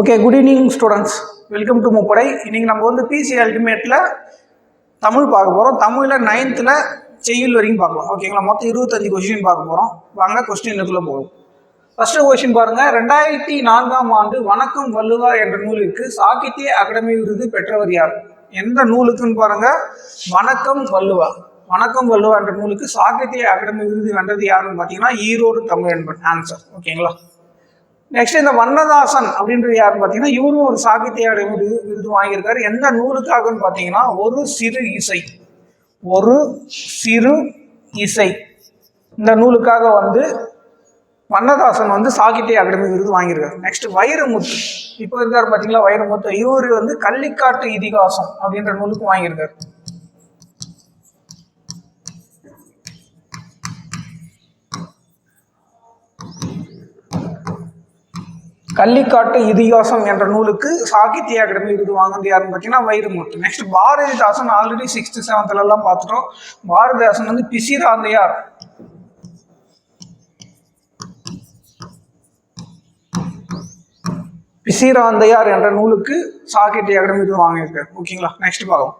Okay good evening students welcome to முப்படை இன்னைக்கு நம்ம வந்து பிசி அல்டிமேட்டில் தமிழ் பார்க்க போகிறோம் தமிழில் நைன்த்தில் செய்யுள் வரைக்கும் பார்க்கலாம். ஓகேங்களா மொத்தம் இருபத்தஞ்சு கொஸ்டின் பார்க்க போகிறோம் வாங்க கொஸ்டினுக்குள்ளே போகும் ஃபர்ஸ்ட் கொஸ்டின் பாருங்க. ரெண்டாயிரத்தி நான்காம் ஆண்டு வணக்கம் வள்ளுவா என்ற நூலுக்கு சாகித்ய அகாடமி விருது பெற்றவர் யார்? எந்த நூலுக்குன்னு பாருங்க. வணக்கம் வள்ளுவா வணக்கம் வள்ளுவா என்ற நூலுக்கு சாகித்ய அகாடமி விருது வென்றது யாருன்னு பார்த்தீங்கன்னா ஈரோடு தமிழ் என்பன் ஆன்சர் ஓகேங்களா நெக்ஸ்ட் இந்த வண்ணதாசன் அப்படின்றது யாருன்னு பார்த்தீங்கன்னா இவரும் ஒரு சாகித்ய விருது விருது வாங்கியிருக்காரு. எந்த நூலுக்காகன்னு பார்த்தீங்கன்னா ஒரு சிறு இசை. ஒரு சிறு இசை. இந்த நூலுக்காக வந்து வண்ணதாசன் வந்து சாகித்ய அகாடமி விருது வாங்கியிருக்காரு. நெக்ஸ்ட் வைரமுத்து. இப்போ இருக்காரு பார்த்தீங்களா வைரமுத்து. இவர் வந்து கள்ளிக்காட்டு இதிகாசம் அப்படின்ற நூலுக்கு வாங்கியிருக்காரு. கள்ளிக்காட்டு இதிகாசம் என்ற நூலுக்கு சாகித்ய அகாடமி விருது வாங்கினது யாருன்னு பார்த்தீங்கன்னா Vairamuthu. Next Bharathidasan already sixth செவன்த்ல எல்லாம் பார்த்துட்டோம். பாரதிதாசன் வந்து பிசிராந்தையார். பிசிராந்தையார் என்ற நூலுக்கு சாகித்ய அகாடமி விருது வாங்கியிருக்காரு. ஓகேங்களா நெக்ஸ்ட் பார்க்கலாம்.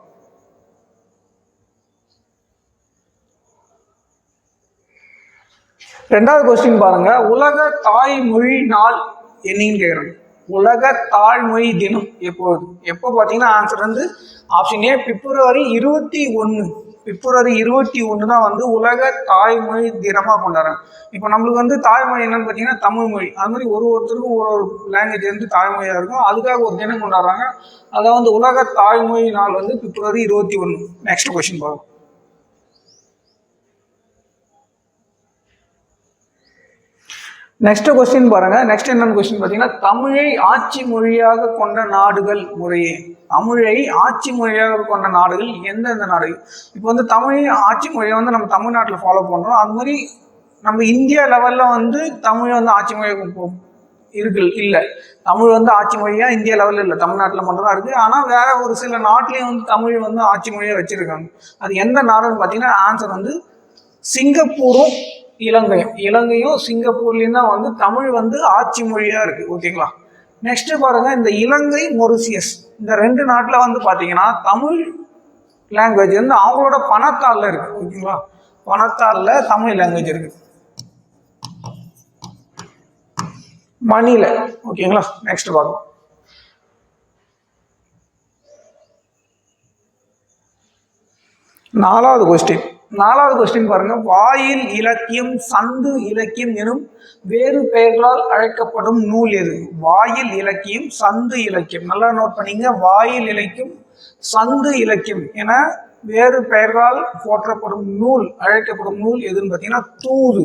ரெண்டாவது கொஸ்டின் பாருங்க. உலக தாய்மொழி நாள் என்னைன்னு கேட்குறாங்க உலக தாய்மொழி தினம் எப்போது? எப்போ பார்த்தீங்கன்னா ஆன்சர் வந்து ஆப்ஷன் ஏ பிப்ரவரி இருபத்தி ஒன்று பிப்ரவரி இருபத்தி ஒன்று தான் வந்து உலக தாய்மொழி தினமாக கொண்டாடுறாங்க. இப்போ நம்மளுக்கு வந்து தாய்மொழி என்னன்னு பார்த்தீங்கன்னா தமிழ் மொழி அது மாதிரி ஒரு ஒருத்தருக்கும் ஒரு ஒரு லாங்குவேஜ் வந்து தாய்மொழியாக இருக்கும். அதுக்காக ஒரு தினம் கொண்டாடுறாங்க. அதை வந்து உலக தாய்மொழி நாள் வந்து பிப்ரவரி இருபத்தி ஒன்று நெக்ஸ்ட் கொஸ்டின் பார்ப்போம். நெக்ஸ்ட் கொஸ்டின் பாருங்க. நெக்ஸ்ட் என்னன்னு கொஸ்டின் பார்த்தீங்கன்னா தமிழை ஆட்சி மொழியாக கொண்ட நாடுகள் முறையே. தமிழை ஆட்சி மொழியாக கொண்ட நாடுகள் எந்தெந்த நாடு இப்போ வந்து தமிழ் ஆட்சி மொழியை வந்து நம்ம தமிழ்நாட்டில் ஃபாலோ பண்ணுறோம் அது மாதிரி நம்ம இந்தியா லெவலில் வந்து தமிழை வந்து ஆட்சி மொழியாக இருக்கு இல்லை. தமிழ் வந்து ஆட்சி மொழியாக இந்தியா லெவலில் இல்லை. தமிழ்நாட்டில் மட்டும்தான் இருக்குது ஆனால் வேற ஒரு சில நாட்டிலையும் வந்து தமிழ் வந்து ஆட்சி மொழியாக வச்சுருக்காங்க. அது எந்த நாடுன்னு பார்த்தீங்கன்னா ஆன்சர் வந்து சிங்கப்பூரும் இலங்கையும். இலங்கையும் சிங்கப்பூர்லேயும் தான் வந்து தமிழ் வந்து ஆட்சி மொழியாக இருக்குது ஓகேங்களா? நெக்ஸ்ட் பாருங்கள் இந்த இலங்கை மொரிசியஸ். இந்த ரெண்டு நாட்டில் வந்து பார்த்தீங்கன்னா தமிழ் லாங்குவேஜ் வந்து அவங்களோட பணத்தாளில் இருக்குது ஓகேங்களா? பணத்தாளில் தமிழ் லாங்குவேஜ் இருக்குது மணியில் ஓகேங்களா? நெக்ஸ்ட் பார்க்கலாம் நாலாவது கொஸ்டின் நாலாவது கொஸ்டின் பாருங்க. வாயில் இலக்கியம் சந்து இலக்கியம் எனும் வேறு பெயர்களால் அழைக்கப்படும் நூல் எது? வாயில் இலக்கியம் சந்து இலக்கியம். நல்லா நோட் பண்ணீங்க. வாயில் இலக்கியம் சந்து இலக்கியம் என வேறு பெயர்களால் போற்றப்படும் நூல் அழைக்கப்படும் நூல் எதுன்னு பார்த்தீங்கன்னா தூது.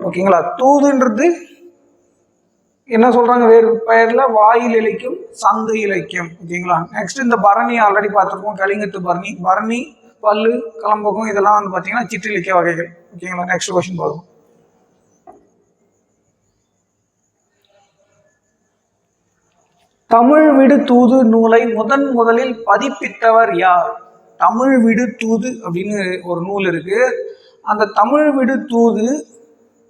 ஓகேங்களா தூதுன்றது என்ன சொல்றாங்க? வேறு பெயர்ல வாயில் இலக்கியம் சந்து இலக்கியம். ஓகேங்களா நெக்ஸ்ட் இந்த பரணி ஆல்ரெடி பார்த்துருக்கோம். கலிங்கத்து பரணி. பரணி பல்லு கலம்பகம் இதெல்லாம் வந்து பார்த்தீங்கன்னா சிற்றிலக்கிய வகைகள். ஓகேங்களா? நெக்ஸ்ட் கொஸ்டின் போதும் தமிழ் விடு தூது நூலை முதன் முதலில் பதிப்பித்தவர் யார்? தமிழ் விடு தூது அப்படின்னு ஒரு நூல் இருக்கு. அந்த தமிழ் விடு தூது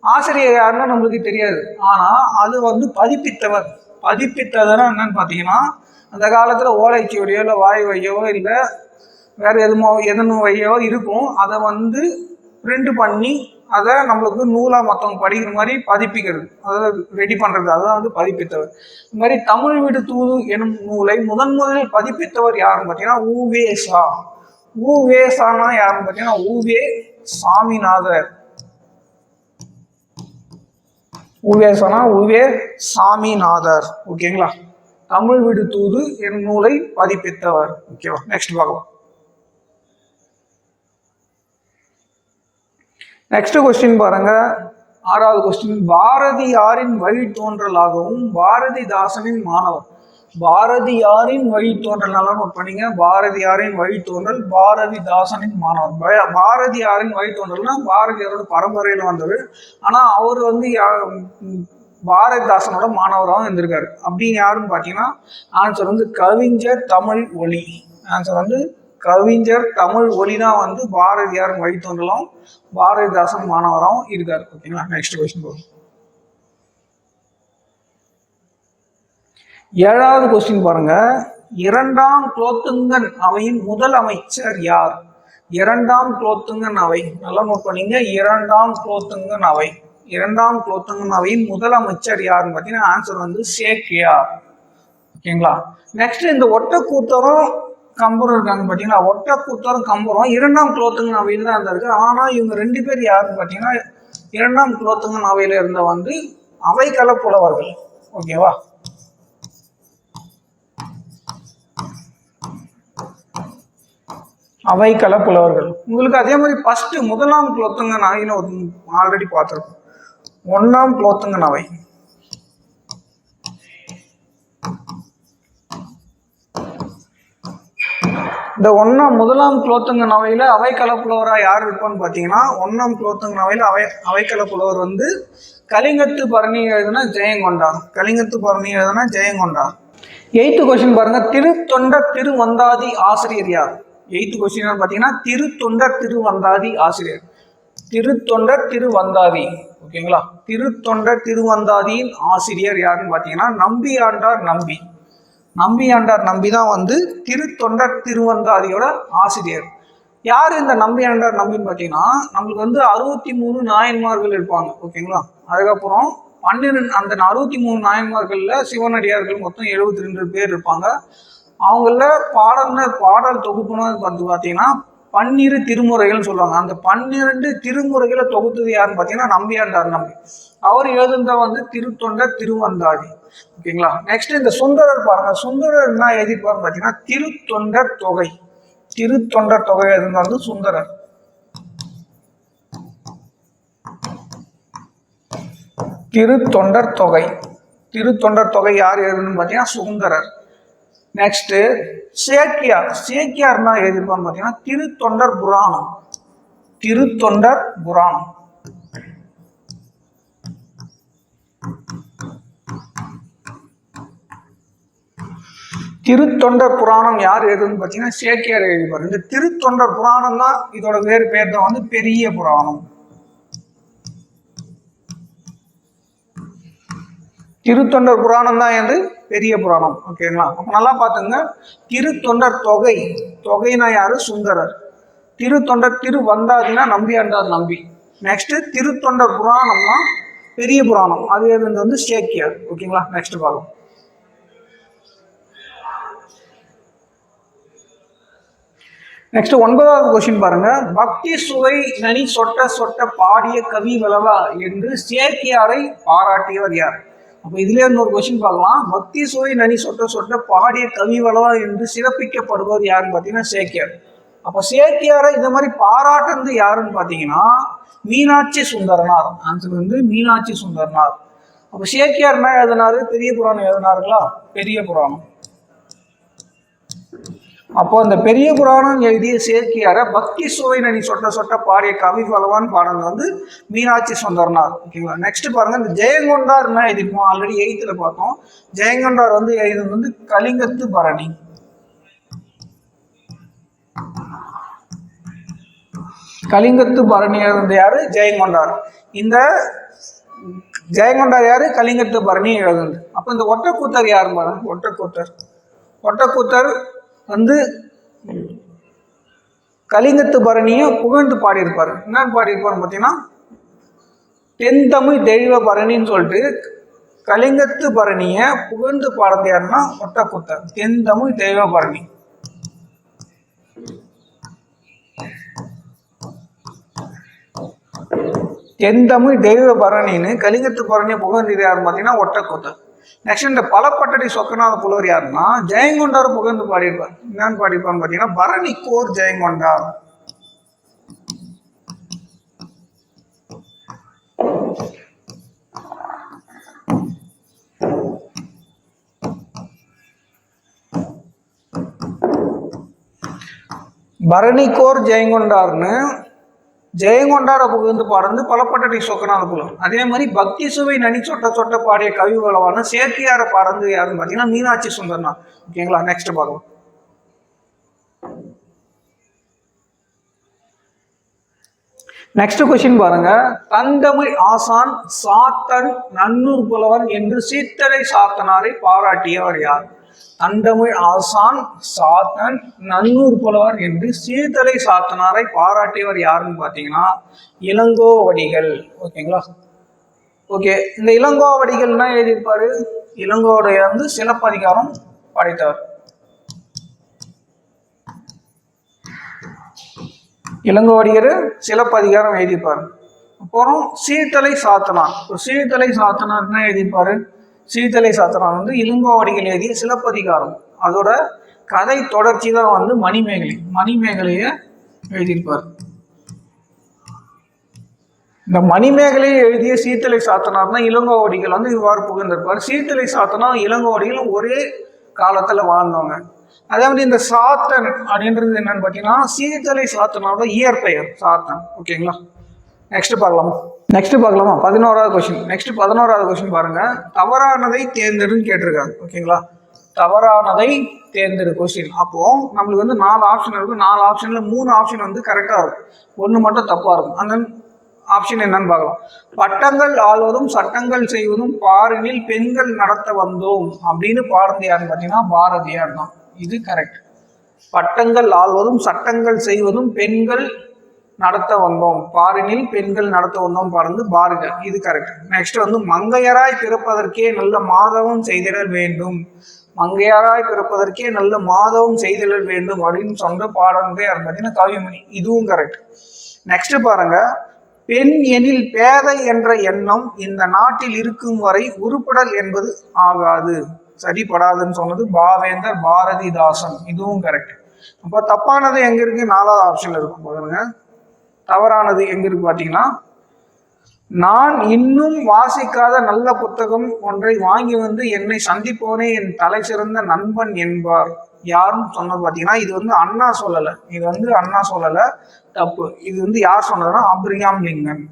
ஆசிரியர் யாருன்னா நம்மளுக்கு தெரியாது. ஆனா அது வந்து பதிப்பித்தவர். பதிப்பித்ததுன்னா என்னன்னு பார்த்தீங்கன்னா அந்த காலத்துல ஓலைச்சுவடியோ இல்லை வாய் வையோ இல்லை வேறு எதுமோ எதனோ வையோ இருக்கும். அதை வந்து பிரிண்ட் பண்ணி அதை நம்மளுக்கு நூலாக மற்றவங்க படிக்கிற மாதிரி பதிப்பிக்கிறது. அதாவது ரெடி பண்ணுறது அதுதான் வந்து பதிப்பித்தவர். இந்த மாதிரி தமிழ் வீடு தூது எனும் நூலை முதன் முதலில் பதிப்பித்தவர் யாருன்னு பார்த்தீங்கன்னா ஊவே சா. ஊவே யாருன்னு பார்த்தீங்கன்னா ஊவே சாமிநாதர். ஊவே உவே ஊவே சாமிநாதர். ஓகேங்களா? தமிழ் வீடு தூது என் நூலை பதிப்பித்தவர். ஓகேவா? நெக்ஸ்ட் பார்க்கலாம். நெக்ஸ்ட் கொஸ்டின் பாருங்க. ஆறாவது கொஸ்டின் பாரதியாரின் வழித்தோன்றலாகவும் பாரதிதாசனின் மாணவர். பாரதியாரின் வழித்தோன்றல் நல்லா நோட் பண்ணீங்க. பாரதியாரின் வழித்தோன்றல் பாரதிதாசனின் மாணவர். பாரதியாரின் வழித்தோன்றல்னா பாரதியாரோட பரம்பரையில் வந்தது ஆனால் அவர் வந்து பாரதிதாசனோட மாணவராகவும் இருந்திருக்காரு. அப்படின்னு யாருன்னு பார்த்தீங்கன்னா ஆன்சர் வந்து கவிஞர் தமிழ் ஒளி ஆன்சர் வந்து கவிஞர் தமிழ் ஒலினா வந்து பாரதியார் வழித்தோன்றலும் பாரதிதாசன் மாணவராகவும் இருக்கார். ஓகேங்களா? நெக்ஸ்ட் கொஸ்டின் போகும் ஏழாவது கொஸ்டின் பாருங்க. இரண்டாம் குலோத்துங்கன் அவையின் முதல் அமைச்சர் யார்? இரண்டாம் குலோத்துங்கன் அவை. நல்லா நோட் பண்ணீங்க. இரண்டாம் குலோத்துங்கன் அவை. இரண்டாம் குலோத்துங்கன் அவையின் முதல் அமைச்சர் யாருன்னு பார்த்தீங்கன்னா ஆன்சர் வந்து சேக்கியார் ஓகேங்களா? நெக்ஸ்ட் இந்த ஒட்டக்கூத்தரும் கம்பரும் இருக்காங்க பார்த்தீங்களா ஒட்டக்கூத்தரும் கம்பரும். இரண்டாம் குலோத்துங்கன் அவையில் தான் இருந்திருக்கு ஆனால் இவங்க ரெண்டு பேர் யாருன்னு பார்த்தீங்கன்னா இரண்டாம் குலோத்துங்கன் அவையில் இருந்த வந்து அவைக்கள புலவர்கள். ஓகேவா அவைக்கல புலவர்கள். உங்களுக்கு அதே மாதிரி ஃபஸ்ட்டு முதலாம் குலோத்துங்கன் அவைன்னு ஒரு ஆல்ரெடி பார்த்துருக்கோம். ஒன்றாம் குலோத்துங்கன் அவை இந்த ஒன்றாம் முதலாம் குலோத்துங்க நவையில் அவைக்கல புலவராக யார் இருப்பான்னு பார்த்தீங்கன்னா ஒன்றாம் குலோத்துங்க நவையில் அவை அவைக்கல புலவர் வந்து கலிங்கத்து பரணி எழுதுனா ஜெயங்கொண்டா கலிங்கத்து பரணி எழுதுனா ஜெயங்கொண்டா எயித்து கொஸ்டின் பாருங்க. திருத்தொண்ட திருவந்தாதி ஆசிரியர் யார்? எயித்து கொஸ்டின் பார்த்தீங்கன்னா திருத்தொண்ட திருவந்தாதி ஆசிரியர். திருத்தொண்டர் திருவந்தாதி. ஓகேங்களா திருத்தொண்ட திருவந்தாதியின் ஆசிரியர் யாருன்னு பார்த்தீங்கன்னா நம்பி ஆண்டார் நம்பி. நம்பி ஆண்டார் நம்பி தான் வந்து திருத்தொண்டர் திருவந்தாதியோட ஆசிரியர். யார் இந்த நம்பியாண்டார் நம்பின்னு பார்த்தீங்கன்னா நம்மளுக்கு வந்து அறுபத்தி மூணு நாயன்மார்கள் இருப்பாங்க ஓகேங்களா? அதுக்கப்புறம் பன்னிரெண்டு அந்த அறுபத்தி மூணு நாயன்மார்களில் சிவனடியார்கள் மொத்தம் எழுபத்தி ரெண்டு பேர் இருப்பாங்க. அவங்கள பாடல்னு பாடல் தொகுப்புன்னு வந்து பார்த்தீங்கன்னா பன்னிரு திருமுறைகள்னு சொல்லுவாங்க. அந்த பன்னிரெண்டு திருமுறைகளை தொகுத்தது யாருன்னு பார்த்தீங்கன்னா நம்பியாண்டார் நம்பி. அவர் எழுதுனத வந்து திருத்தொண்டர் திருவந்தாதி ஓகேங்களா? நெக்ஸ்ட் இந்த சுந்தரர் பாருங்க. சுந்தரர் என்ன எழுதிப்பாருன்னு பார்த்தீங்கன்னா திருத்தொண்டர் தொகை. திருத்தொண்டர் தொகை எழுதுனது வந்து சுந்தரர். திருத்தொண்டர் தொகை. திருத்தொண்டர் தொகை யார் எழுதுன்னு பார்த்தீங்கன்னா சுந்தரர். நெக்ஸ்ட்டு சேக்கியார் சேக்கியார்னா எழுதியிருப்பான்னு பார்த்தீங்கன்னா திருத்தொண்டர் புராணம். திருத்தொண்டர் புராணம். திருத்தொண்டர் புராணம் யார் எழுதுன்னு பார்த்தீங்கன்னா சேக்கியார் எழுதிப்பார் இந்த திருத்தொண்டர் புராணம் தான் இதோட வேறு பேர் தான் வந்து பெரிய புராணம். திருத்தொண்டர் புராணம் தான் என்று பெரிய புராணம். ஓகேங்களா? அப்போ நல்லா பார்த்துங்க. திருத்தொண்டர் தொகை. தொகைனா யாரு? சுந்தரர். திருத்தொண்டர் திரு வந்தாதுன்னா நம்பி ஆண்டார் நம்பி. நெக்ஸ்ட் திருத்தொண்டர் புராணம்னா பெரிய புராணம். அது எது? வந்து சேக்கியார் ஓகேங்களா? நெக்ஸ்ட் பார்க்கலாம். நெக்ஸ்ட் ஒன்பதாவது கொஸ்டின் பாருங்க. பக்தி சுவை நனி சொட்ட சொட்ட பாடிய கவி வளவா என்று சேக்கியாரை பாராட்டியவர் யார்? அப்போ இதுலேயே இன்னொரு கொஸ்டின் பார்க்கலாம். பக்தி சுவை நனி சொட்ட சொட்ட பாடிய கவி வளவா என்று சிறப்பிக்கப்படுபவர் யாருன்னு பார்த்தீங்கன்னா சேக்கியார். அப்போ சேக்கியாரை இந்த மாதிரி பாராட்டுறது யாருன்னு பார்த்தீங்கன்னா மீனாட்சி சுந்தரனார். ஆன்சர் வந்து மீனாட்சி சுந்தரனார். அப்போ சேக்கியார் என்ன எழுதினாரு பெரிய புராணம் எழுதினாருங்களா? பெரிய புராணம். அப்போ அந்த பெரிய புராணம் எழுதிய சேர்க்கியார பக்தி சுவை நனி சொட்ட சொட்ட பாடிய கவி பலவான் பாடல் வந்து மீனாட்சி சுந்தரனார். ஓகேங்களா நெக்ஸ்ட் பாருங்க இந்த ஜெயங்கொண்டார் என்ன எழுதிருக்கோம் ஆல்ரெடி எயித்துல பார்த்தோம். ஜெயங்கொண்டார் வந்து எழுதுனது வந்து கலிங்கத்து பரணி. கலிங்கத்து பரணி எழுதுனது யாரு? ஜெயங்கொண்டார். இந்த ஜெயங்கொண்டார் யாரு? கலிங்கத்து பரணி எழுதுனது. அப்போ இந்த ஒட்டக்கூத்தர் யாருன்னு பாருங்க. ஒட்டக்கூத்தர். ஒட்டக்கூத்தர் வந்து கலிங்கத்து பரணியை புகழ்ந்து பாடியிருப்பார். என்ன பாடியிருப்பார் பார்த்தீங்கன்னா தென்தமிழ் தெய்வ பரணின்னு சொல்லிட்டு கலிங்கத்து பரணியை புகழ்ந்து பாடுறது யாருன்னா ஒட்டக்கூத்தர் தென்தமிழ் தெய்வ பரணி. தென்தமிழ் தெய்வ பரணின்னு கலிங்கத்து பரணியை புகழ்ந்து யாருன்னு பார்த்தீங்கன்னா ஒட்டக்கூத்தர் நெக்ஸ்ட் இந்த பலப்பட்டடி சொக்கநாத புலவர் யாருன்னா ஜெயங்கொண்டார் புகழ்ந்து பாடியிருப்பார். என்னன்னு பாடியிருப்பான்னு பார்த்தீங்கன்னா பரணி கோர் ஜெயங்கொண்டார். பரணிக்கோர் ஜெயங்கொண்டார்னு ஜெயங்கொண்டார புகழ்ந்து பாடுறது பலப்பட்டடி சொக்கநாத புலம் அதே மாதிரி பக்தி சுவை நனி சொட்ட சொட்ட பாடிய கவி வளவான சேர்க்கையார பாடுறது யாருன்னு பார்த்தீங்கன்னா மீனாட்சி சுந்தர்னா ஓகேங்களா நெக்ஸ்ட் பார்க்கலாம். நெக்ஸ்ட் கொஸ்டின் பாருங்க. தந்தமிழ் ஆசான் சாத்தன் நன்னூர் புலவன் என்று சீத்தலை சாத்தனாரை பாராட்டியவர் யார்? தந்தமிழ் ஆசான் சாத்தன் நன்னூர் புலவர் என்று சீர்தலை சாத்தனாரை பாராட்டியவர் யாருன்னு பார்த்தீங்கன்னா இளங்கோவடிகள். ஓகேங்களா? ஓகே இந்த இளங்கோவடிகள்னா எழுதியிருப்பாரு. இளங்கோடைய வந்து சிலப்பதிகாரம் படைத்தவர். இளங்கோவடிகர் சிலப்பதிகாரம் எழுதியிருப்பார். அப்புறம் சீர்தலை சாத்தனார். இப்போ சீர்தலை சாத்தனார் என்ன எழுதியிருப்பாரு. சீர்தலை சாத்தனார் வந்து இளங்கோவடிகள் எழுதிய சிலப்பதிகாரம். அதோட கதை தொடர்ச்சி தான் வந்து மணிமேகலை. மணிமேகலையை எழுதியிருப்பார். இந்த மணிமேகலையை எழுதிய சீர்தலை சாத்தனார் தான் இளங்கோவடிகள் வந்து இவ்வாறு புகழ்ந்திருப்பார். சீர்தலை சாத்தனா இளங்கோவடிகளும் ஒரே காலத்தில் வாழ்ந்தவங்க. அதே மாதிரி இந்த சாத்தன் அப்படின்றது என்னன்னு பார்த்தீங்கன்னா சீர்தலை சாத்தனோட இயற்பெயர் சாத்தன். ஓகேங்களா? நெக்ஸ்ட் பார்க்கலாமா. நெக்ஸ்ட் பார்க்கலாமா? பதினோராவது கொஸ்டின் நெக்ஸ்ட் பதினோராவது கொஸ்டின் பாருங்க. தவறானதை தேர்ந்தெடுன்னு கேட்டிருக்காங்க ஓகேங்களா தவறானதை தேர்ந்தெடு கொஸ்டின் அப்போ நம்மளுக்கு வந்து நாலு ஆப்ஷன் இருக்கும். நாலு ஆப்ஷன்ல மூணு ஆப்ஷன் வந்து கரெக்டாக இருக்கும். ஒன்று மட்டும் தப்பாக இருக்கும். அந்த ஆப்ஷன் என்னன்னு பார்க்கலாம். பட்டங்கள் ஆள்வதும் சட்டங்கள் செய்வதும் பாரினில் பெண்கள் நடத்த வந்தோம் அப்படின்னு பாரதியார்னு பார்த்தீங்கன்னா பாரதியார் தான். இது கரெக்ட் பட்டங்கள் ஆள்வதும் சட்டங்கள் செய்வதும் பெண்கள் நடத்த வந்தோம். பாரினில் பெண்கள் நடத்த வந்தோம் பறந்து பாருங்க. இது கரெக்ட் நெக்ஸ்ட் வந்து மங்கையராய் பிறப்பதற்கே நல்ல மாதவம் செய்திடல் வேண்டும். மங்கையராய் பிறப்பதற்கே நல்ல மாதவம் செய்திடல் வேண்டும் அப்படின்னு சொன்ன பாடல்களே பார்த்தீங்கன்னா கவிமணி இதுவும் கரெக்ட் நெக்ஸ்ட் பாருங்க. பெண் எனில் பேதை என்ற எண்ணம் இந்த நாட்டில் இருக்கும் வரை உருப்படல் என்பது ஆகாது. சரிப்படாதுன்னு சொன்னது பாவேந்தர் பாரதிதாசன். இதுவும் கரெக்ட் அப்போ தப்பானது எங்க இருக்கு? நாலாவது ஆப்ஷன்ல இருக்கும் பாருங்க. தவறானது எங்க இருக்கு பார்த்தீங்கன்னா நான் இன்னும் வாசிக்காத நல்ல புத்தகம் ஒன்றை வாங்கி வந்து என்னை சந்திப்போனே என் தலை சிறந்த நண்பன் என்பார். யாரும் சொன்னது பார்த்தீங்கன்னா இது வந்து அண்ணா சொல்லலை. இது வந்து அண்ணா சொல்லலை தப்பு. இது வந்து யார் சொன்னதுன்னா அப்ரியாம் லிங்கன்.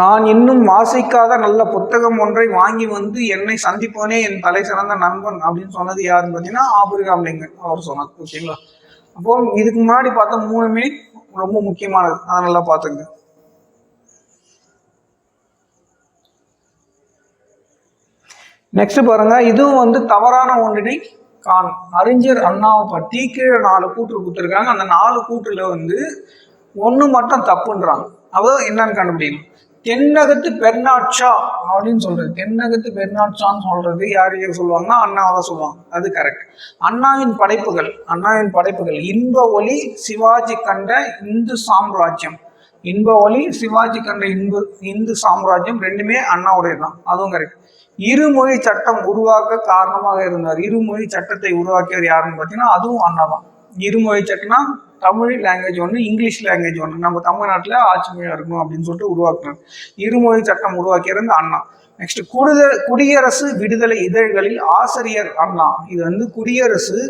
நான் இன்னும் வாசிக்காத நல்ல புத்தகம் ஒன்றை வாங்கி வந்து என்னை சந்திப்போனே என் தலை சிறந்த நண்பன் அப்படின்னு சொன்னது யாருன்னு பார்த்தீங்கன்னா ஆபிரகாம் லிங்கன் அவர் சொன்னார். ஓகேங்களா? அப்போ இதுக்கு முன்னாடி பார்த்தா மூணுமே ரொம்ப முக்கியமானது. அதை நல்லா பார்த்துங்க. நெக்ஸ்ட் பாருங்க. இதுவும் வந்து தவறான ஒன்றினை கான் அறிஞர் அண்ணாவை பற்றி கீழே நாலு கூற்று கொடுத்துருக்காங்க. அந்த நாலு கூற்றுல வந்து ஒன்று மட்டும் தப்புன்றாங்க. அதாவது என்னன்னு கண்டுபிடிக்கணும்? தென்னகத்து பெர்னாட்சா அப்படின்னு சொல்றது. தென்னகத்து பெர்னாட்சான்னு சொல்றது யார் யார் சொல்லுவாங்கன்னா அண்ணாவை தான் சொல்லுவாங்க. அது கரெக்ட் அண்ணாவின் படைப்புகள் அண்ணாவின் படைப்புகள். இன்ப ஒளி சிவாஜி கண்ட இந்து சாம்ராஜ்யம். இன்ப ஒளி சிவாஜி கண்ட இன்பு இந்து சாம்ராஜ்யம் ரெண்டுமே அண்ணாவுடைய தான் அதுவும் கரெக்ட் இருமொழி சட்டம் உருவாக்க காரணமாக இருந்தார். இருமொழி சட்டத்தை உருவாக்கியவர் யாருன்னு பார்த்தீங்கன்னா அதுவும் அண்ணா தான் இருமொழி சட்டம்னா தமிழ் லாங்குவேஜ் ஒன்று இங்கிலீஷ் லாங்குவேஜ் ஒன்று நம்ம தமிழ்நாட்டில் ஆட்சி மொழியாக இருக்கணும் அப்படின்னு சொல்லிட்டு உருவாக்குனார் இருமொழி சட்டம் உருவாக்கியிருந்த அண்ணா. நெக்ஸ்ட் குடுத குடியரசு விடுதலை இதழ்களில் ஆசிரியர் அண்ணா. இது வந்து குடியரசு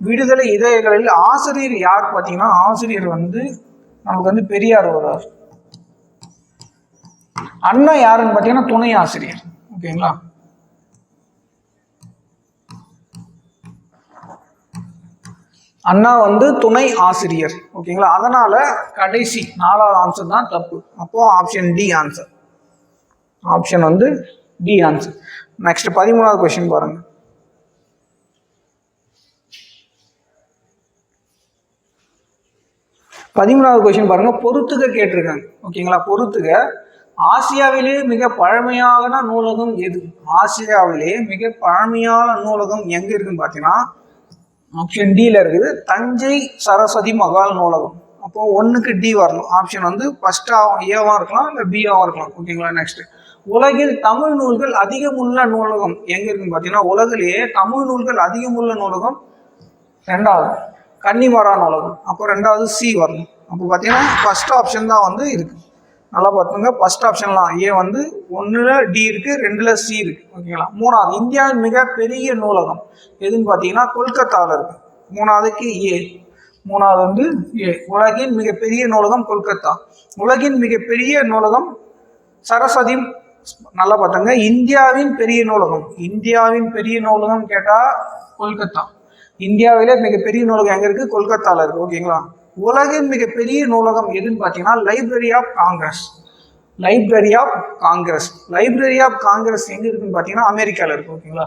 விடுதலை இதழ்களில் ஆசிரியர் யார் பார்த்தீங்கன்னா ஆசிரியர் வந்து நமக்கு வந்து பெரியார் வருவார். அண்ணா யாருன்னு பார்த்தீங்கன்னா துணை ஆசிரியர். ஓகேங்களா? அண்ணா வந்து துணை ஆசிரியர். ஓகேங்களா? அதனால கடைசி நாலாவது ஆன்சர் தான் தப்பு. அப்போ ஆப்ஷன் டி ஆன்சர் ஆப்ஷன் வந்து டி ஆன்சர் நெக்ஸ்ட் பதிமூணாவது கொஸ்டின் பாருங்க. பதிமூணாவது கொஸ்டின் பாருங்க. பொறுத்துக கேட்டிருக்காங்க. ஓகேங்களா? பொறுத்துக. ஆசியாவிலே மிக பழமையான நூலகம் எது? ஆசியாவிலே மிக பழமையான நூலகம் எங்க இருக்குன்னு பார்த்தீங்கன்னா ஆப்ஷன் டியில் இருக்குது. தஞ்சை சரஸ்வதி மகால் நூலகம். அப்போது ஒன்றுக்கு டி வரணும். ஆப்ஷன் வந்து ஃபஸ்ட்டாக ஏவாக இருக்கலாம் இல்லை பிஏவாக இருக்கலாம். ஓகேங்களா நெக்ஸ்ட் உலகில் தமிழ் நூல்கள் அதிகமுள்ள நூலகம் எங்கே இருக்குன்னு பார்த்தீங்கன்னா உலகிலேயே தமிழ் நூல்கள் அதிகமுள்ள நூலகம் ரெண்டாவது கன்னிமரா நூலகம். அப்போ ரெண்டாவது சி வரணும். அப்போ பார்த்தீங்கன்னா ஃபஸ்ட் ஆப்ஷன் தான் வந்து இருக்குது நல்லா பார்த்துங்க ஃபர்ஸ்ட் ஆப்ஷன்லாம் ஏ வந்து ஒன்றில் டி இருக்குது ரெண்டில் சி இருக்குது ஓகேங்களா மூணாவது இந்தியாவின் மிக பெரிய நூலகம் எதுன்னு பார்த்தீங்கன்னா கொல்கத்தாவில் இருக்குது மூணாவதுக்கு ஏ மூணாவது வந்து ஏ உலகின் மிகப்பெரிய நூலகம் கொல்கத்தா. உலகின் மிகப்பெரிய நூலகம் சரஸ்வதி நல்லா பார்த்தாங்க இந்தியாவின் பெரிய நூலகம். இந்தியாவின் பெரிய நூலகம் கேட்டால் கொல்கத்தா. இந்தியாவிலே மிகப்பெரிய நூலகம் எங்கே இருக்குது கொல்கத்தாவில் இருக்குது ஓகேங்களா உலகின் மிகப்பெரிய நூலகம் எதுன்னு பார்த்தீங்கன்னா library of Congress library of Congress library of Congress எங்கே இருக்குன்னு பார்த்தீங்கன்னா அமெரிக்காவில் இருக்கு ஓகேங்களா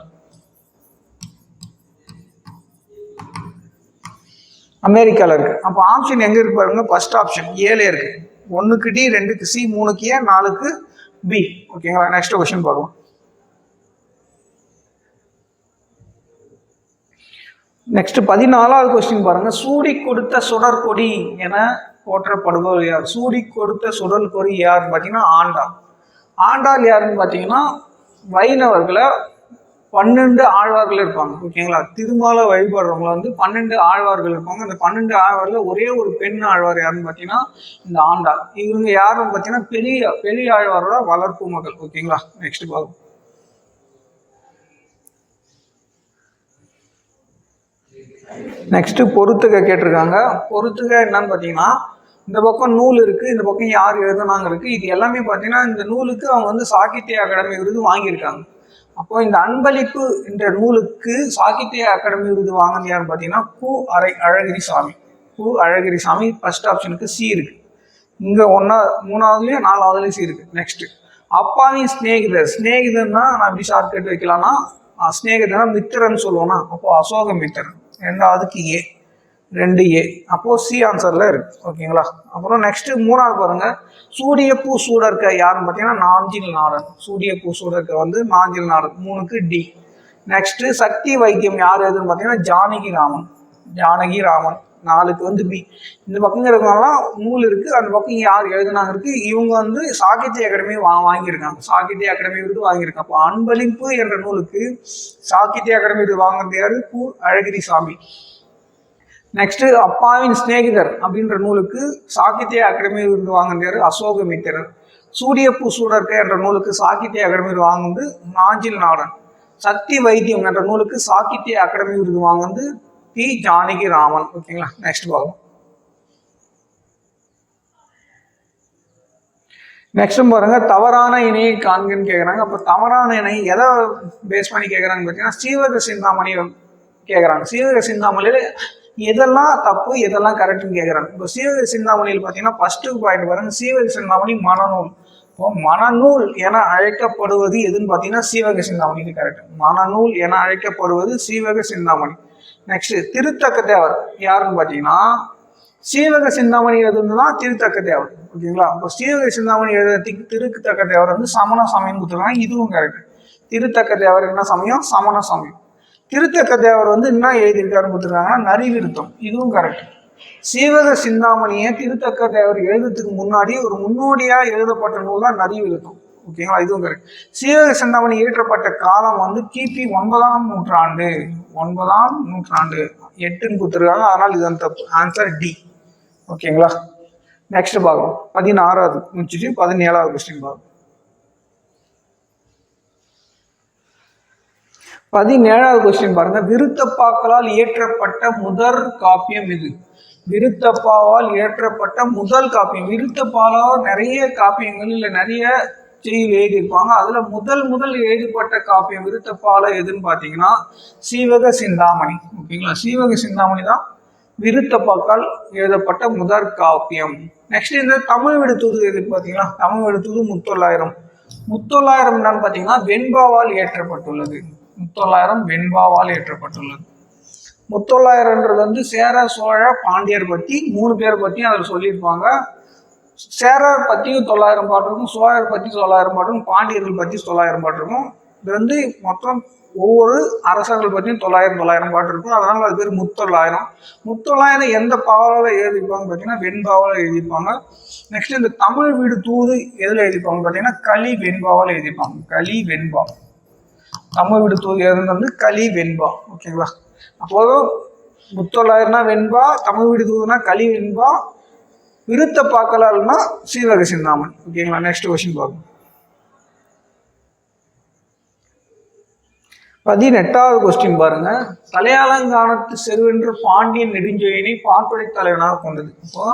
அமெரிக்காவில் இருக்கு. அப்போ ஆப்ஷன் எங்கே இருக்கு பாருங்க ஃபர்ஸ்ட் ஆப்ஷன் ஏழே இருக்கு. ஒன்றுக்கு டி ரெண்டுக்கு சி மூணுக்கு ஏ நாலுக்கு பி ஓகேங்களா நெக்ஸ்ட் கொஸ்டின் பார்க்கலாம். நெக்ஸ்ட் பதினாலாவது கொஸ்டின் பாருங்க. சூடி கொடுத்த சுடற்கொடி என போற்றப்படுபவர் யார்? சூடி கொடுத்த சுடல் கொடி யாருன்னு பார்த்தீங்கன்னா ஆண்டாள் ஆண்டாள் யாருன்னு பார்த்தீங்கன்னா வைணவர்களை பன்னெண்டு ஆழ்வார்கள் இருப்பாங்க. ஓகேங்களா திருமால வழிபடுறவங்கள வந்து பன்னெண்டு ஆழ்வார்கள் இருப்பாங்க. அந்த பன்னெண்டு ஆழ்வார்கள் ஒரே ஒரு பெண் ஆழ்வார் யாருன்னு பார்த்தீங்கன்னா இந்த ஆண்டாள். இவங்க யாருன்னு பார்த்தீங்கன்னா பெரிய பெரிய ஆழ்வாரோட வளர்ப்பு மகள். ஓகேங்களா நெக்ஸ்ட் பார்ப்போம் நெக்ஸ்ட்டு பொறுத்துக கேட்டிருக்காங்க. பொறுத்துக என்னன்னு பார்த்தீங்கன்னா இந்த பக்கம் நூல் இருக்குது இந்த பக்கம் யார் எழுதுனாங்க இருக்குது இது எல்லாமே பார்த்தீங்கன்னா இந்த நூலுக்கு அவங்க வந்து சாகித்ய அகாடமி விருது வாங்கியிருக்காங்க. அப்போ இந்த அன்பளிப்பு என்ற நூலுக்கு சாகித்ய அகாடமி விருது வாங்கினது யாருன்னு பார்த்தீங்கன்னா கு அரை அழகிரி சாமி. கு அழகிரி சாமி ஃபர்ஸ்ட் ஆப்ஷனுக்கு சி இருக்கு. இங்கே ஒன்றா மூணாவதுலேயும் நாலாவதுலேயும் சி இருக்கு. நெக்ஸ்ட் அப்பாவின் ஸ்நேகிதர் ஸ்நேகிதர்னா நான் எப்படி ஷார்ட்கட் வைக்கலாம்னா ஸ்நேகிதர்னா மித்திரன்னு சொல்லுவோம்னா அப்போ அசோக மித்திரன். ரெண்டாவதுக்கு ஏ ரெண்டு ஏ. அப்போ சி ஆன்சரில் இருக்குது ஓகேங்களா? அப்புறம் நெக்ஸ்ட்டு மூணாவது பாருங்கள் சூரிய பூ சூடர்க்க யாருன்னு பார்த்தீங்கன்னா நாஞ்சில் நாடன். சூரிய பூ சூடர்க்க வந்து நாஞ்சில் நாடன். மூணுக்கு டி நெக்ஸ்ட்டு சக்தி வைத்தியம் யார் எதுன்னு பார்த்தீங்கன்னா ஜானகி ராமன். ஜானகி ராமன். நாலுக்கு வந்து பி இந்த பக்கங்கிறதுனாலாம் நூல் இருக்கு அந்த பக்கம் யார் எழுதுனாங்க இருக்கு. இவங்க வந்து சாகித்ய அகாடமி வா வாங்கியிருக்காங்க. சாகித்ய அகாடமி விருது வாங்கியிருக்காங்க. அப்போ அன்பளிப்பு என்ற நூலுக்கு சாகித்ய அகாடமி விருது வாங்கினது யாரு? கு அழகிரி சாமி நெக்ஸ்ட் அப்பாவின் சிநேகிதர் அப்படின்ற நூலுக்கு சாகித்ய அகாடமி விருது வாங்கினது யாரு? அசோகமித்திரன். சூரிய பூ என்ற நூலுக்கு சாகித்ய அகாடமி விருது வாங்குனது நாஞ்சில் நாடன். சக்தி வைத்தியம் என்ற நூலுக்கு சாகித்ய அகாடமி விருது வாங்குனது பி ஜானகி ராமன் ஓகேங்களா நெக்ஸ்ட் பார்ப்போம். நெக்ஸ்ட் பாருங்க. தவறான இணையை காண்கன்னு கேட்குறாங்க அப்போ தவறான இணை எதை பேஸ் பண்ணி கேட்குறாங்க பார்த்தீங்கன்னா ஸ்ரீவக சிந்தாமணி கேட்குறாங்க ஸ்ரீவக சிந்தாமணியில் எதெல்லாம் தப்பு எதெல்லாம் கரெக்ட்னு கேட்குறாங்க இப்போ சீவக சிந்தாமணியில் பார்த்தீங்கன்னா ஃபஸ்ட்டு பாயிண்ட் பாருங்க. சீவக சிந்தாமணி மனநூல். இப்போ மனநூல் என அழைக்கப்படுவது எதுன்னு பார்த்தீங்கன்னா சீவக சிந்தாமணி கரெக்ட் மனநூல் என அழைக்கப்படுவது சீவக சிந்தாமணி. நெக்ஸ்ட் திருத்தக்க தேவர் யாருன்னு பார்த்தீங்கன்னா சீவக சிந்தாமணி எழுதுனா திருத்தக்க தேவர் ஓகேங்களா? இப்போ சீவக சிந்தாமணி எழுத திருத்தக்க தேவர் வந்து சமண சமயம் கொடுத்துருக்காங்க. இதுவும் கரெக்ட் திருத்தக்க தேவர் என்ன சமயம்? சமண சமயம். திருத்தக்க தேவர் வந்து என்ன எழுதியிருக்காருன்னு கொடுத்துருக்காங்கன்னா நரிவிருத்தம் இதுவும் கரெக்ட் சீவக சிந்தாமணியை திருத்தக்க தேவர் எழுதுறதுக்கு முன்னாடி ஒரு முன்னோடியாக எழுதப்பட்ட நூல் தான் நரிவிருத்தம் ஓகேங்களா இதுவும் கரெக்ட் சீவக சிந்தாமணி இயற்றப்பட்ட காலம் வந்து கிபி ஒன்பதாம் நூற்றாண்டு. ஒன்பதாம் நூற்றாண்டு. எட்டுன்னு கொடுத்துருக்காங்க. அதனால் இது வந்து தப்பு. ஆன்சர் டி ஓகேங்களா நெக்ஸ்ட் பாகம் பதினாறாவது முடிச்சுட்டு பதினேழாவது கொஸ்டின் பாகம் பதினேழாவது கொஸ்டின் பாருங்க. விருத்தப்பாக்களால் இயற்றப்பட்ட முதற் காப்பியம் இது. விருத்தப்பாவால் இயற்றப்பட்ட முதல் காப்பியம். விருத்தப்பாலால் நிறைய காப்பியங்கள் இல்லை நிறைய செய்தி எழுதியிருப்பாங்க. அதுல முதல் முதல் எழுதப்பட்ட காப்பியம் விருத்தப்பால எதுன்னு பார்த்தீங்கன்னா சீவக சிந்தாமணி. ஓகேங்களா? சீவக சிந்தாமணி தான் விருத்தப்பாக்கால் எழுதப்பட்ட முதற் காப்பியம். நெக்ஸ்ட் இந்த தமிழ் விடுத்தூது எது பார்த்தீங்கன்னா தமிழ் விடுத்தூது முத்தொள்ளாயிரம். முத்தொள்ளாயிரம் என்னன்னு பார்த்தீங்கன்னா வெண்பாவால் ஏற்றப்பட்டுள்ளது. முத்தொள்ளாயிரம் வெண்பாவால் ஏற்றப்பட்டுள்ளது. முத்தொள்ளாயிரம்ன்றது வந்து சேர சோழ பாண்டியர் பற்றி மூணு பேர் பற்றியும் அதில் சொல்லியிருப்பாங்க. சேரர் பற்றியும் தொள்ளாயிரம் பாட்டு இருக்கும் சோழர் பற்றி தொள்ளாயிரம் பாட்டு இருக்கும் பாண்டியர்கள் பற்றி தொள்ளாயிரம் பாட்டு இருக்கும். இது வந்து மொத்தம் ஒவ்வொரு அரசர்கள் பற்றியும் தொள்ளாயிரம் தொள்ளாயிரம் பாட்டு இருக்கும். அதனால் அது பேர் முத்தொள்ளாயிரம் முத்தொள்ளாயிரம் எந்த பாவால எழுதிப்பாங்க பார்த்தீங்கன்னா வெண்பாவால் எழுதிப்பாங்க. நெக்ஸ்ட் இந்த தமிழ் வீடு தூது எதில் எழுதிப்பாங்க பார்த்தீங்கன்னா களி வெண்பாவால் எழுதிப்பாங்க. களி வெண்பா. தமிழ் வீடு தூது எழுதுனது வந்து களி வெண்பா. ஓகேங்களா? அப்போது முத்தொள்ளாயிரம்னா வெண்பா தமிழ் வீடு தூதுனா களி வெண்பா விருத்த பார்க்கலாம்னா சீவக சிந்தாமன் ஓகேங்களா நெக்ஸ்ட் கொஸ்டின் பார்க்கணும் பதினெட்டாவது கொஸ்டின் பாருங்க. தலையாலங்கானத்து செருவென்று பாண்டியன் நெடுஞ்செயனை பாட்டுடை தலைவனாக கொண்டது. இப்போ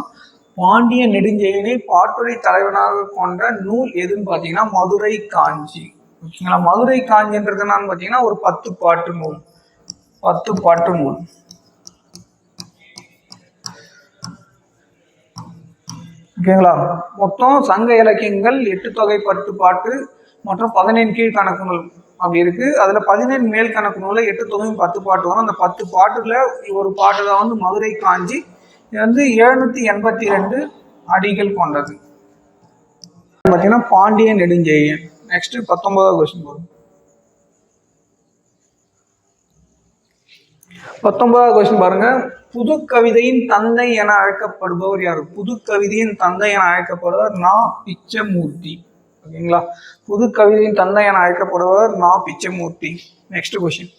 பாண்டிய நெடுஞ்செயனை பாட்டுடை தலைவனாக கொண்ட நூல் எதுன்னு பார்த்தீங்கன்னா மதுரை காஞ்சி. ஓகேங்களா மதுரை காஞ்சின்றது என்னன்னு பார்த்தீங்கன்னா ஒரு பத்து பாட்டு நூல். பத்து பாட்டு நூல். ஓகேங்களா? மொத்தம் சங்க இலக்கியங்கள் எட்டு தொகை பத்து பாட்டு மற்றும் பதினேழு கீழ் கணக்கு நூல் அப்படி இருக்கு. அதுல பதினேழு மேல் கணக்கு நூல்ல எட்டு தொகையும் பத்து பாட்டு வரும். அந்த பத்து பாட்டுல ஒரு பாட்டு தான் வந்து மதுரை காஞ்சி இது வந்து எழுநூத்தி எண்பத்தி ரெண்டு அடிகள் கொண்டது. பார்த்தீங்கன்னா பாண்டிய நெடுஞ்செழியன். நெக்ஸ்ட் பத்தொன்பதாவது கொஸ்டின் வரும் பத்தொன்பதாவது கொஸ்டின் பாருங்க. புது கவிதையின் தந்தை என அழைக்கப்படுபவர் யார்? புது கவிதையின் தந்தை என அழைக்கப்படுவர் நா. பிச்சமூர்த்தி. ஓகேங்களா? புது கவிதையின் தந்தை என அழைக்கப்படுவர் நா. பிச்சமூர்த்தி. நெக்ஸ்ட் கொஸ்டின்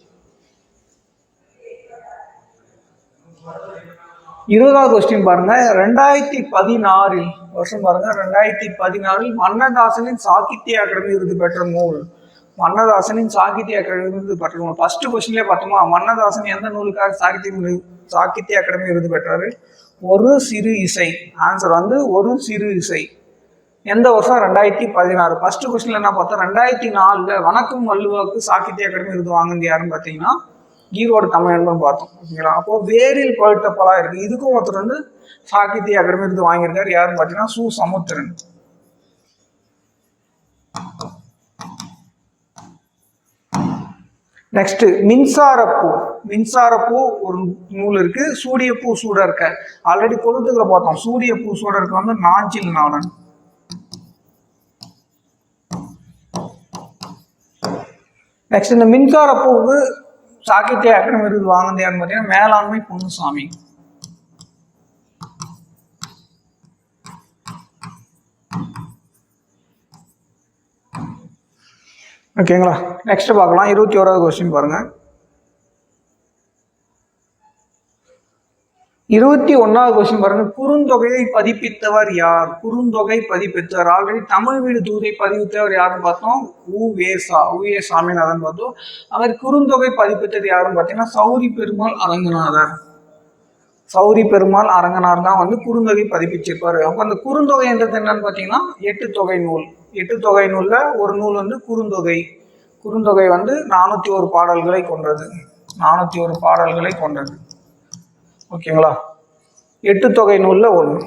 இருபதாவது கொஸ்டின் பாருங்க. ரெண்டாயிரத்தி பதினாறில் வருஷம் பாருங்க. ரெண்டாயிரத்தி பதினாறில் மன்னதாசனின் சாகித்ய அகாடமி விருது பெற்ற நூல். மன்னதாசனின் சாகித்ய அகாடமி விருது பெற்ற ஃபர்ஸ்ட் கொஸ்டின்லேயே பார்த்தோமா மன்னதாசன் எந்த நூலுக்காக சாகித்ய சாகித்ய அகாடமி விருது பெற்றார்? ஒரு சிறு இசை. ஆன்சர் வந்து ஒரு சிறு இசை. எந்த வருஷம்? ரெண்டாயிரத்தி பதினாறு. ஃபர்ஸ்ட் கொஸ்டின்ல என்ன பார்த்தோம்? ரெண்டாயிரத்தி நாலில் வணக்கம் வள்ளுவாக்கு சாகித்ய அகாடமி விருது வாங்குனது யாருன்னு பார்த்தீங்கன்னா ஈரோடு தமிழன்பன் பார்த்தோம். ஓகேங்களா? அப்போ வேரில் பழுத்த பலா இருக்கு. இதுக்கும் ஒருத்தர் வந்து சாகித்ய அகாடமி விருது வாங்கியிருக்காரு. யாருன்னு பார்த்தீங்கன்னா சு. சமுத்திரன். நெக்ஸ்ட்டு மின்சாரப்பூ. மின்சாரப்பூ ஒரு நூல் இருக்குது சூடியப்பூ சூட இருக்க. ஆல்ரெடி கொழுத்துக்களை பார்த்தோம். சூடியப்பூ சூட இருக்க வந்து நாஞ்சில் நாடன். நெக்ஸ்ட் இந்த மின்சாரப்பூவுக்கு சாகித்ய அகாடமி விருது வாங்கினது யாருன்னு பார்த்தீங்கன்னா மேலாண்மை பொன்னுசாமி. ஓகேங்களா? நெக்ஸ்ட் பார்க்கலாம். இருபத்தி ஓராவது கொஸ்டின் பாருங்க. இருபத்தி ஒன்றாவது கொஸ்டின் பாருங்க. குறுந்தொகையை பதிப்பித்தவர் யார்? குறுந்தொகை பதிப்பித்தவர். ஆல்ரெடி தமிழ் வீடு தூதை பதிவித்தவர் யாருன்னு பார்த்தோம்? உ. உவே உ. ஏ சாமிநாதன் பார்த்தோம். அவர் குறுந்தொகை பதிப்பித்தது யாருன்னு பார்த்தீங்கன்னா சௌரி பெருமாள் அரங்கநாதர். சௌரி பெருமாள் அரங்கனார் தான் வந்து குறுந்தொகை பதிப்பிச்சிருப்பாரு. அப்போ அந்த குறுந்தொகைன்றது என்னன்னு பார்த்தீங்கன்னா எட்டு தொகை நூல். எட்டு தொகை நூலில் ஒரு நூல் வந்து குறுந்தொகை. குறுந்தொகை வந்து நானூற்றி ஒரு பாடல்களை கொண்டது. நானூற்றி ஒரு பாடல்களை கொண்டது. ஓகேங்களா? எட்டு தொகை நூலில் ஒன்று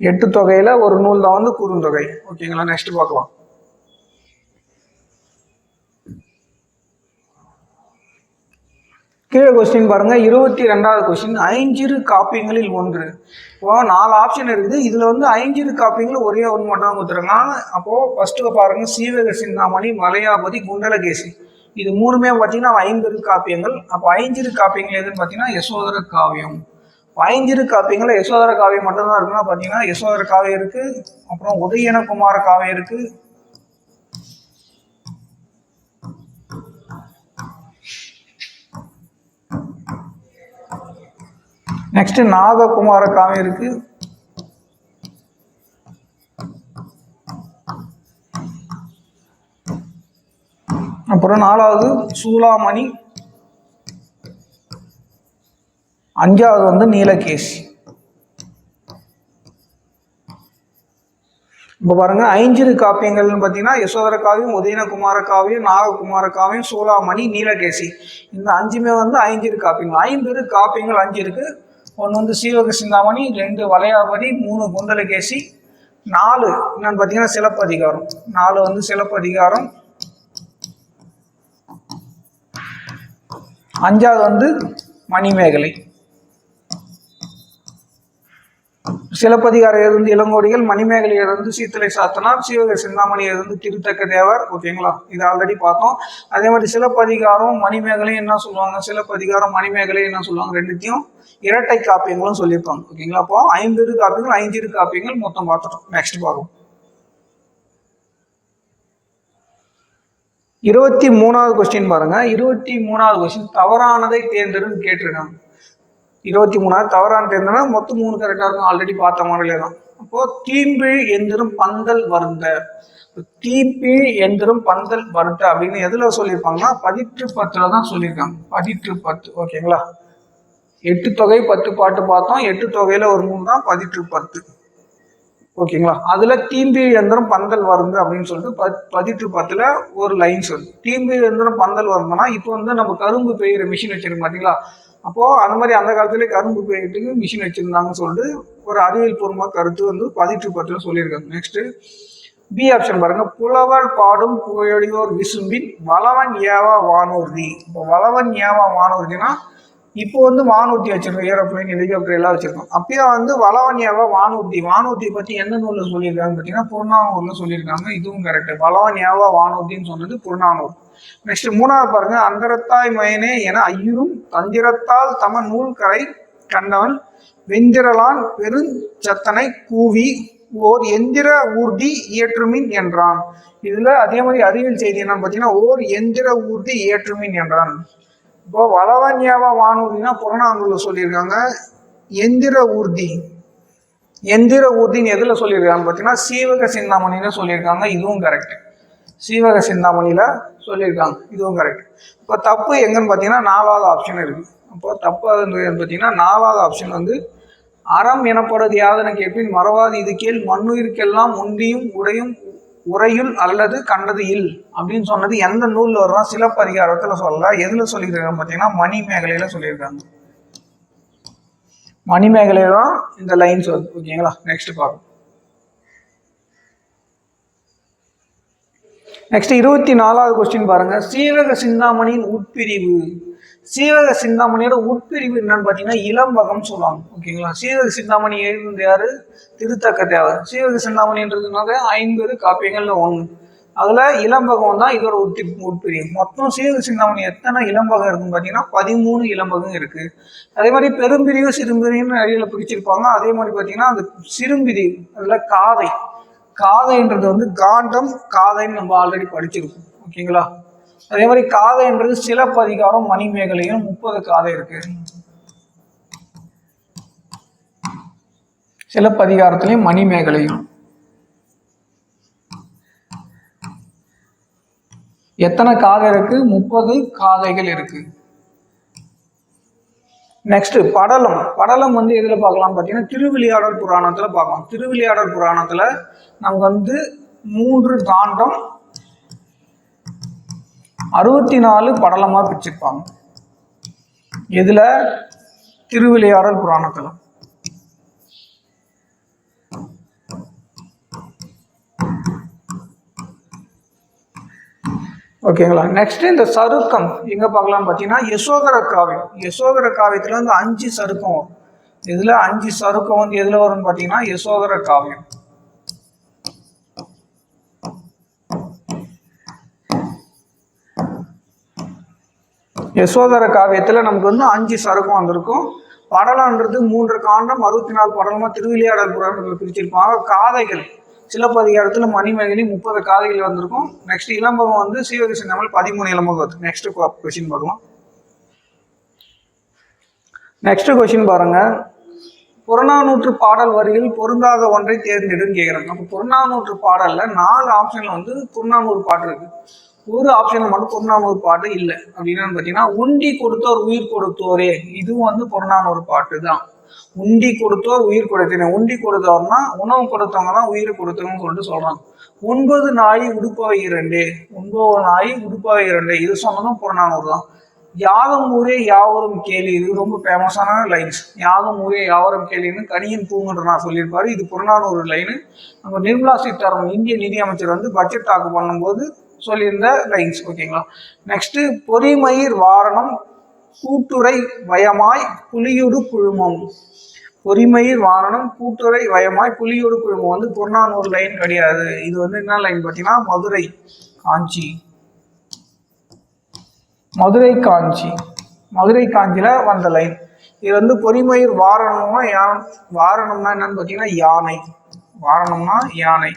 எட்டு தொகையில் ஒரு நூல் தான் வந்து குறுந்தொகை. ஓகேங்களா? நெக்ஸ்ட் பார்க்கலாம். கீழே கொஸ்டின் பாருங்கள் இருபத்தி ரெண்டாவது கொஸ்டின் ஐஞ்சிறு காப்பியங்களில் ஒன்று. இப்போ நாலு ஆப்ஷன் இருக்குது. இதில் வந்து ஐஞ்சிறு காப்பியங்கள் ஒரே ஒன்று மட்டும் தான் கொடுத்துருக்காங்க. அப்போது ஃபஸ்ட்டு பாருங்கள் சீவக சிந்தாமணி மலையாபதி குண்டலகேசி. இது மூணுமே பார்த்தீங்கன்னா ஐம்பது காப்பியங்கள். அப்போ ஐஞ்சிறு காப்பியங்கள் எதுன்னு பார்த்தீங்கன்னா யசோதர காவியம். ஐஞ்சிறு காப்பியங்கள் யசோதர காவியம் மட்டும்தான் இருக்குன்னா பார்த்தீங்கன்னா யசோதர காவியம் இருக்குது அப்புறம் உதயனகுமார காவியம் இருக்குது நெக்ஸ்ட் நாககுமார காவியம் இருக்கு. அப்புறம் நாலாவது சூலாமணி. அஞ்சாவது வந்து நீலகேசி இப்போ பாருங்க ஐஞ்சிறு காப்பியங்கள்னு பார்த்தீங்கன்னா யசோதர காவியம் உதயனகுமார காவியம் நாககுமார காவியம் சூலாமணி நீலகேசி. இந்த அஞ்சுமே வந்து ஐஞ்சிறு காப்பியங்கள். ஐம்பது காப்பியங்கள் அஞ்சு இருக்கு ஒன்று வந்து சீவக சிந்தாமணி ரெண்டு வளையாபதி மூணு குண்டலகேசி நாலு என்னன்னு பார்த்தீங்கன்னா சிலப்பதிகாரம் நாலு வந்து சிலப்பதிகாரம் அஞ்சாவது வந்து மணிமேகலை. சிலப்பதிகாரிலிருந்து இளங்கோடிகள் மணிமேகலையிலிருந்து சீத்தலை சாத்தனார் சிவக சிந்தாமணியிலிருந்து திருத்தக்க தேவர். ஓகேங்களா இது ஆல்ரெடி பார்த்தோம். அதே மாதிரி சிலப்பதிகாரம் மணிமேகலையும் என்ன சொல்லுவாங்க? சிலப்பதிகாரம் மணிமேகலை என்ன சொல்லுவாங்க? ரெண்டுத்தையும் இரட்டை காப்பியங்களும் சொல்லியிருப்பாங்க. ஓகேங்களா அப்போ ஐம்பது காப்பியங்கள் ஐந்திரு காப்பியங்கள் மொத்தம் பார்த்துட்டோம் நெக்ஸ்ட் பார்ப்போம். இருபத்தி மூணாவது கொஸ்டின் பாருங்க. இருபத்தி மூணாவது கொஸ்டின் தவறானதை தேர்ந்தெடுன்னு கேட்டிருக்காங்க. இருபத்தி மூணாவது தவறான தேர்ந்தனா மொத்தம் மூணு கரெக்டாக இருக்கும் ஆல்ரெடி பார்த்த மாதிரிலே தான். அப்போ தீம்பிழ் எந்திரும் பந்தல் வருந்த. தீப்பி எந்திரும் பந்தல் வருந்த அப்படின்னு எதுல சொல்லியிருப்பாங்கன்னா பதிற்று பத்துல தான் சொல்லியிருக்காங்க. பதிற்று பத்து ஓகேங்களா எட்டு தொகை பத்து பாட்டு பார்த்தோம். எட்டு தொகையில ஒரு மூணு தான் பதிற்று பத்து. ஓகேங்களா அதுல தீம்பி எந்திரம் பந்தல் வருது அப்படின்னு சொல்லிட்டு பத் பதிற்று பத்துல ஒரு லைன் சொல்லு. தீம்பி எந்திரம் பந்தல் வருதுன்னா இப்போ வந்து நம்ம கரும்பு பெய்யுற மிஷின் வச்சிருக்கோம் பாத்தீங்களா? அப்போ அந்த மாதிரி அந்த காலத்துல கரும்பு பெய்யறதுக்கு மிஷின் வச்சிருந்தாங்கன்னு சொல்லிட்டு ஒரு அறிவியல் பூர்வமாக கருத்து வந்து பதிற்று பத்துல சொல்லியிருக்காங்க. நெக்ஸ்ட் பி ஆப்ஷன் பாருங்க. புலவர் பாடும் புகழியோர் விசும்பின் வளவன் ஏவா வானூர்தி. இப்போ வளவன் ஏவா வானூர்தினா இப்போ வந்து வானூர்த்தி வச்சிருக்கோம் ஏரோப்ளைன் ஹெலிகாப்டர் எல்லாம் வச்சிருக்கோம். அப்பயே வந்து வளவனியாவா வானூர்தி வானூர்த்தியை பத்தி எந்த நூல்ல சொல்லியிருக்காங்கன்னு பார்த்தீங்கன்னா புறநானூர்ல சொல்லியிருக்காங்க. இதுவும் கரெக்ட் வளவன்யாவா வானூர்தின்னு சொன்னது புறநானூர் நெக்ஸ்ட் மூணாவது பாருங்க அந்தரத்தாய் மயனே என ஐயரும் தந்திரத்தால் தம நூல் கரை கண்டவன் வெந்திரலான் பெருஞ்சத்தனை கூவி ஓர் எந்திர ஊர்தி இயற்றுமின் என்றான். இதுல அதே மாதிரி அறிவியல் செய்தி என்னன்னு பார்த்தீங்கன்னா ஓர் எந்திர ஊர்தி இயற்றுமின் என்றான். இப்போ வளவன்யாவா வானூர்தினா புறநானூரில் சொல்லியிருக்காங்க. எந்திர ஊர்தி. எந்திர ஊர்தின்னு எதில் சொல்லியிருக்காங்க பார்த்தீங்கன்னா சீவக சிந்தாமணின்னு சொல்லியிருக்காங்க. இதுவும் கரெக்ட் சீவக சிந்தாமணியில் சொல்லியிருக்காங்க. இதுவும் கரெக்ட் இப்போ தப்பு எங்கன்னு பார்த்தீங்கன்னா நாலாவது ஆப்ஷன் இருக்குது அப்போ தப்பு பார்த்தீங்கன்னா நாலாவது ஆப்ஷன் வந்து அறம் எனப்படுவது யாதன கேட்பின் மறவாது இது கேள் மண்ணுயிருக்கெல்லாம் உண்டியும் உடையும் உரையுள் அல்லது கண்டது இல் அப்படின்னு சொன்னது எந்த நூலில் வரும் சிலப்பதிகாரத்தில் சொல்லல. எதில் சொல்லியிருக்காங்க பார்த்தீங்கன்னா மணிமேகலையில் சொல்லியிருக்காங்க. மணிமேகலையில தான் இந்த லைன்ஸ் வருது ஓகேங்களா? நெக்ஸ்ட் பார்ப்போம். நெக்ஸ்ட் இருபத்தி நாலாவது கொஸ்டின் பாருங்க. சீவக சிந்தாமணியின் உட்பிரிவு. சீவக சிந்தாமணியோட உட்பிரிவு என்னன்னு பார்த்தீங்கன்னா இளம்பகம் சொல்லுவாங்க. ஓகேங்களா சீவக சிந்தாமணி எழுதுனது யாரு? திருத்தக்க தேவர் சீவக சிந்தாமணின்றதுனால ஐம்பது காப்பியங்கள்ல ஒன்று அதுல இளம்பகம் தான் இதோட உட்பி உட்பிரிவு. மொத்தம் சீவக சிந்தாமணி எத்தனை இளம்பகம் இருக்குன்னு பார்த்தீங்கன்னா பதிமூணு இளம்பகம் இருக்கு. அதே மாதிரி பெரும்பிரிவு சிறும்பிரிவுன்னு அடியில் பிரிச்சிருப்பாங்க. அதே மாதிரி பார்த்தீங்கன்னா அந்த சிறும்பிரிவு அதில் காதை. காதைன்றது வந்து காண்டம் காதைன்னு நம்ம ஆல்ரெடி படிச்சிருக்கோம். ஓகேங்களா அதே மாதிரி காதைன்றது சிலப்பதிகாரம் மணிமேகலையும் முப்பது காதை இருக்கு. சிலப்பதிகாரத்திலையும் மணிமேகலையும். எத்தனை காதை இருக்கு? முப்பது காதைகள் இருக்கு. நெக்ஸ்ட் படலம். படலம் வந்து எதுல பார்க்கலாம் பார்த்தீங்கன்னா திருவிளையாடல் புராணத்துல பார்க்கலாம். திருவிளையாடல் புராணத்துல நமக்கு வந்து மூன்று காண்டம் அறுபத்தி நாலு படலமாக பிரிச்சிருப்பாங்க. இதில் திருவிளையாடல் புராணத்தில். ஓகேங்களா? நெக்ஸ்ட் இந்த சருக்கம் எங்க பார்க்கலாம் பார்த்தீங்கன்னா யசோதர காவியம். யசோதர காவியத்தில் வந்து அஞ்சு சருக்கம் வரும். இதில் அஞ்சு சருக்கம் வந்து எதில் வரும்னு பார்த்தீங்கன்னா யசோதர காவியம். யசோதர காவியத்தில் நமக்கு வந்து அஞ்சு சருக்கம் வந்திருக்கும். படலன்றது மூன்று காண்டம் அறுபத்தி நாலு படலமாக திருவிளையாடல் புராணத்தில் பிரிச்சிருப்பாங்க. காதைகள் சிலப்பதிகாரத்தில் மணிமேகலி முப்பது காதைகள் வந்திருக்கும். நெக்ஸ்ட் இளம்பகம் வந்து சீவக சிந்தாமல் பதிமூணு இளம்பகம். வருது நெக்ஸ்ட் கொஸ்டின் பார்க்கலாம். நெக்ஸ்ட் கொஸ்டின் பாருங்க. புறநானூற்று பாடல் வரியில் பொருந்தாத ஒன்றை தேர்ந்தெடுன்னு கேட்குறாங்க அப்போ புறநானூற்று பாடலில் நாலு ஆப்ஷன்ல வந்து புறநானூறு பாட்டு இருக்கு. ஒரு ஆப்ஷன் மட்டும் புறநானூறு பாட்டு இல்லை. அப்படின்னு பார்த்தீங்கன்னா உண்டி கொடுத்தோர் உயிர் கொடுத்தோரே. இதுவும் வந்து புறநானூறு பாட்டு தான். உண்டி கொடுத்தோர் உயிர் கொடுத்தேன் உண்டி கொடுத்தோர்னா உணவு கொடுத்தவங்க தான் உயிர் கொடுத்தவங்கன்னு சொல்லிட்டு சொல்றாங்க. ஒன்பது நாய் உடுப்பவை இரண்டு. ஒன்பது நாய் உடுப்பவை இரண்டு. இது சொன்னதும் புறநானூறு தான். யாதும் ஊரே யாவரும் கேள்வி இது ரொம்ப ஃபேமஸான லைன்ஸ் யாதும் ஊரே யாவரும் கேள்வின்னு கனியின் பூங்குன்ற நான் சொல்லியிருப்பாரு. இது புறநானூறு லைனு நம்ம நிர்மலா சீதாராமன் இந்திய நிதியமைச்சர் வந்து பட்ஜெட் தாக்கு பண்ணும்போது சொல்லியிருந்த லைன்ஸ் ஓகேங்களா நெக்ஸ்ட் பொறிமயிர் வாரணம் கூட்டுரை வயமாய் புலியுடு குழுமம். பொறிமயிர் வாரணம் கூட்டுரை வயமாய் புலியோடு குழுமம். வந்து புறநானூறு லைன் கிடையாது. இது வந்து என்ன லைன் பார்த்தீங்கன்னா மதுரை காஞ்சி. மதுரை காஞ்சி. மதுரை காஞ்சியில வந்த லைன் இது வந்து பொறிமயிர் வாரணம்னா யான் வாரணம்னா என்னன்னு பார்த்தீங்கன்னா யானை. வாரணம்னா யானை.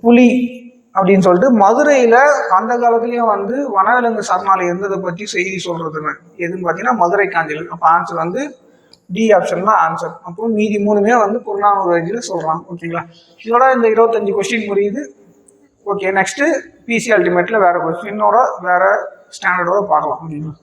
புலி. அப்படின்னு சொல்லிட்டு மதுரையில் அந்த காலத்துலேயும் வந்து வனவிலங்கு சரணாலயம் இருந்ததை பற்றி செய்தி சொல்கிறதுங்க எதுன்னு பார்த்தீங்கன்னா மதுரை காஞ்சில் அப்போ ஆன்சர் வந்து டி ஆப்ஷன் தான் ஆன்சர் அப்போ மீதி மூணுமே வந்து புறநானூறு வரையில் சொல்கிறான் ஓகேங்களா? இதோட இந்த இருபத்தஞ்சு கொஸ்டின் முடியுது. ஓகே நெக்ஸ்ட்டு பிசி அல்டிமேட்டில் வேறு கொஸ்டினோட வேறு ஸ்டாண்டர்டோட பார்க்கலாம். ஓகேங்களா